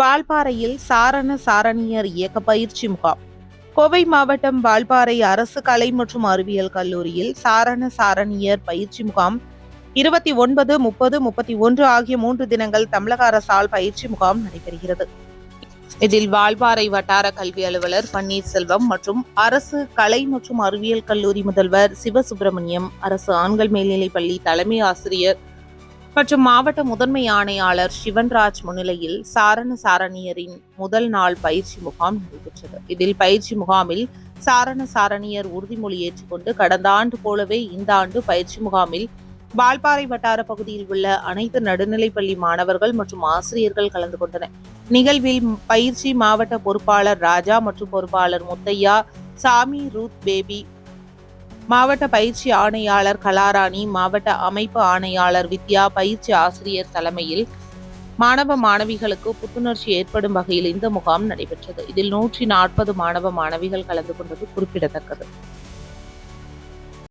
வால்பாறையில் சாரண சாரணியர் இயக்க பயிற்சி முகாம். கோவை மாவட்டம் வால்பாறை அரசு கலை மற்றும் அறிவியல் கல்லூரியில் சாரண சாரணியர் பயிற்சி முகாம் இருபத்தி ஒன்பது முப்பது முப்பத்தி ஒன்று ஆகிய மூன்று தினங்கள் தமிழக அரசால் பயிற்சி முகாம் நடைபெறுகிறது. இதில் வால்பாறை வட்டார கல்வி அலுவலர் பன்னீர்செல்வம் மற்றும் அரசு கலை மற்றும் அறிவியல் கல்லூரி முதல்வர் சிவசுப்பிரமணியம் அரசு ஆண்கள் மேல்நிலைப் பள்ளி தலைமை ஆசிரியர் மற்றும் மாவட்ட முதன்மை ஆணையாளர் சிவன்ராஜ் முன்னிலையில் சாரண சாரணியரின் முதல் நாள் பயிற்சி முகாம் நடைபெற்றது. இதில் பயிற்சி முகாமில் சாரண சாரணியர் உறுதிமொழி ஏற்றுக்கொண்டு கடந்த ஆண்டு போலவே இந்த ஆண்டு பயிற்சி முகாமில் வால்பாறை வட்டார பகுதியில் உள்ள அனைத்து நடுநிலைப்பள்ளி மாணவர்கள் மற்றும் ஆசிரியர்கள் கலந்து கொண்டனர். நிகழ்வில் பயிற்சி மாவட்ட பொறுப்பாளர் ராஜா மற்றும் பொறுப்பாளர் முத்தையா சாமி ரூத் பேபி மாவட்ட பயிற்சி ஆணையாளர் கலாராணி மாவட்ட அமைப்பு ஆணையாளர் வித்யா பயிற்சி ஆசிரியர் தலைமையில் மாணவ மாணவிகளுக்கு புத்துணர்ச்சி ஏற்படும் வகையில் இந்த முகாம் நடைபெற்றது. இதில் நூற்றி நாற்பது மாணவ மாணவிகள் கலந்து கொண்டது குறிப்பிடத்தக்கது.